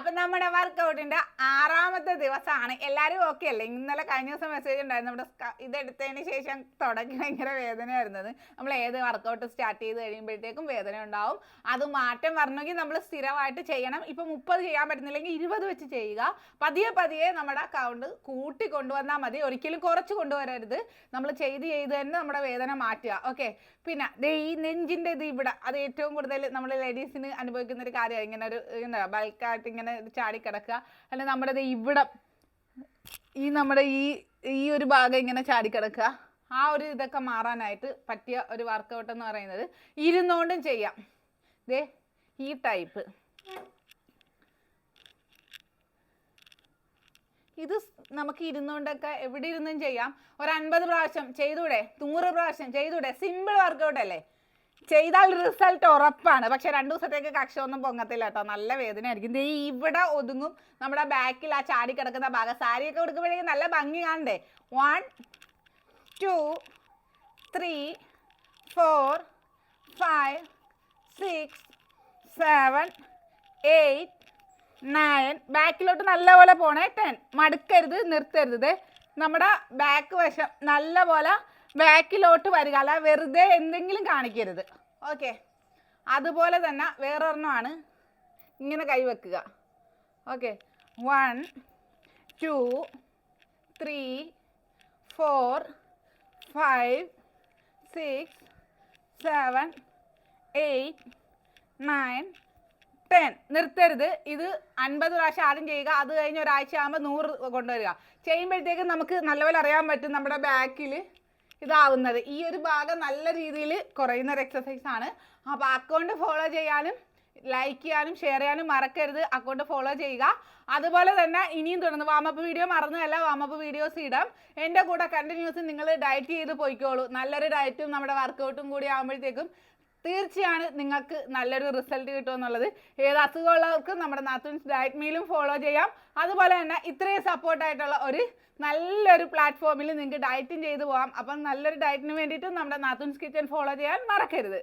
അപ്പൊ നമ്മുടെ വർക്കൗട്ടിന്റെ ആറാമത്തെ ദിവസമാണ്. എല്ലാവരും ഓക്കെ അല്ലേ? ഇന്നലെ കഴിഞ്ഞ ദിവസം മെസ്സേജ് ഉണ്ടായിരുന്നു. നമ്മുടെ ഇതെടുത്തതിന് ശേഷം തുടങ്ങി ഭയങ്കര വേദനയായിരുന്നത്. നമ്മൾ ഏത് വർക്കൗട്ട് സ്റ്റാർട്ട് ചെയ്ത് കഴിയുമ്പോഴത്തേക്കും വേദന ഉണ്ടാവും. അത് മാറ്റം വരണമെങ്കിൽ നമ്മൾ സ്ഥിരമായിട്ട് ചെയ്യണം. ഇപ്പം മുപ്പത് ചെയ്യാൻ പറ്റുന്നില്ലെങ്കിൽ ഇരുപത് വെച്ച് ചെയ്യുക. പതിയെ പതിയെ നമ്മുടെ കൗണ്ട് കൂട്ടി കൊണ്ടുവന്നാൽ മതി. ഒരിക്കലും കുറച്ച് കൊണ്ടുവരരുത്. നമ്മൾ ചെയ്ത് ചെയ്ത് തന്നെ നമ്മുടെ വേദന മാറ്റുക. ഓക്കെ പിന്നെ ഈ നെഞ്ചിന്റെ ഇത് ഇവിടെ അത് ഏറ്റവും കൂടുതൽ നമ്മൾ ലേഡീസിന് അനുഭവിക്കുന്ന ഒരു കാര്യമാണ് ഇങ്ങനെ ഒരു ബൾക്കായിട്ട് ഇങ്ങനെ ചാടി കിടക്കുക. അല്ലെങ്കിൽ നമ്മുടെ ഇവിടെ ഈ നമ്മുടെ ഈ ഈ ഒരു ഭാഗം ഇങ്ങനെ ചാടിക്കിടക്കുക ആ ഒരു ഇതൊക്കെ മാറാനായിട്ട് പറ്റിയ ഒരു വർക്കൗട്ട് എന്ന് പറയുന്നത് ഇരുന്നുകൊണ്ടും ചെയ്യാം. ദേ ഈ ടൈപ്പ് ഇത് നമുക്ക് ഇരുന്നുകൊണ്ടൊക്കെ എവിടെ ഇരുന്നും ചെയ്യാം. ഒരു അൻപത് പ്രാവശ്യം ചെയ്തൂടെ? നൂറ് പ്രാവശ്യം ചെയ്തൂടെ? സിമ്പിൾ വർക്കൗട്ട് അല്ലേ? ചെയ്താൽ റിസൾട്ട് ഉറപ്പാണ്. പക്ഷെ രണ്ടു ദിവസത്തേക്ക് കക്ഷ ഒന്നും പൊങ്ങത്തില്ല കേട്ടോ. നല്ല വേദന ആയിരിക്കും ദേ ഇവിടെ ഒതുങ്ങും. നമ്മുടെ ബാക്കിൽ ആ ചാടി കിടക്കുന്ന ഭാഗം. സാരിയൊക്കെ കൊടുക്കുമ്പോഴേക്കും നല്ല ഭംഗി കാണണ്ടേ? One two three four five six seven eight nine ബാക്കിലോട്ട് നല്ലപോലെ പോണേ. ടെൻ മടുക്കരുത് നിർത്തരുത്. നമ്മുടെ ബാക്ക് വശം നല്ലപോലെ ബാക്കിലോട്ട് വരിക. അല്ല വെറുതെ എന്തെങ്കിലും കാണിക്കരുത്. ഓക്കെ. അതുപോലെ തന്നെ വേറൊരെണ്ണമാണ്. ഇങ്ങനെ കൈവെക്കുക okay. One two three four five six seven eight nine ten നിർത്തരുത്. ഇത് അൻപത് പ്രാവശ്യം ആദ്യം ചെയ്യുക. അത് കഴിഞ്ഞ് ഒരാഴ്ച ആകുമ്പോൾ നൂറ് കൊണ്ടുവരിക. ചെയ്യുമ്പോഴത്തേക്കും നമുക്ക് നല്ലപോലെ അറിയാൻ പറ്റും നമ്മുടെ ബാക്കിൽ ഇതാവുന്നത്. ഈ ഒരു ഭാഗം നല്ല രീതിയിൽ കുറയുന്ന ഒരു എക്സസൈസ് ആണ്. അപ്പോൾ അക്കൗണ്ട് ഫോളോ ചെയ്യാനും ലൈക്ക് ചെയ്യാനും ഷെയർ ചെയ്യാനും മറക്കരുത്. അക്കൗണ്ട് ഫോളോ ചെയ്യുക. അതുപോലെ തന്നെ ഇനിയും തുടർന്ന് വാമപ്പ് വീഡിയോ മറന്നതല്ല വാമപ്പ് വീഡിയോസ് ഇടാം. എന്റെ കൂടെ കണ്ടിന്യൂസ് നിങ്ങൾ ഡയറ്റ് ചെയ്ത് പോയിക്കോളൂ. നല്ലൊരു ഡയറ്റും നമ്മുടെ വർക്കൗട്ടും കൂടി ആകുമ്പോഴത്തേക്കും തീർച്ചയാണ് നിങ്ങൾക്ക് നല്ലൊരു റിസൾട്ട് കിട്ടുമെന്നുള്ളത് ഏത് അസുഖമുള്ളവർക്കും നമ്മുടെ നാത്തൂൻസ് ഡയറ്റ് മീലും ഫോളോ ചെയ്യാം. അതുപോലെ തന്നെ ഇത്രയും സപ്പോർട്ടായിട്ടുള്ള ഒരു നല്ലൊരു പ്ലാറ്റ്ഫോമിൽ നിങ്ങൾക്ക് ഡയറ്റും ചെയ്തു പോകാം. അപ്പം നല്ലൊരു ഡയറ്റിന് വേണ്ടിയിട്ടും നമ്മുടെ നാത്തൂൻസ് കിച്ചൺ ഫോളോ ചെയ്യാൻ മറക്കരുത്.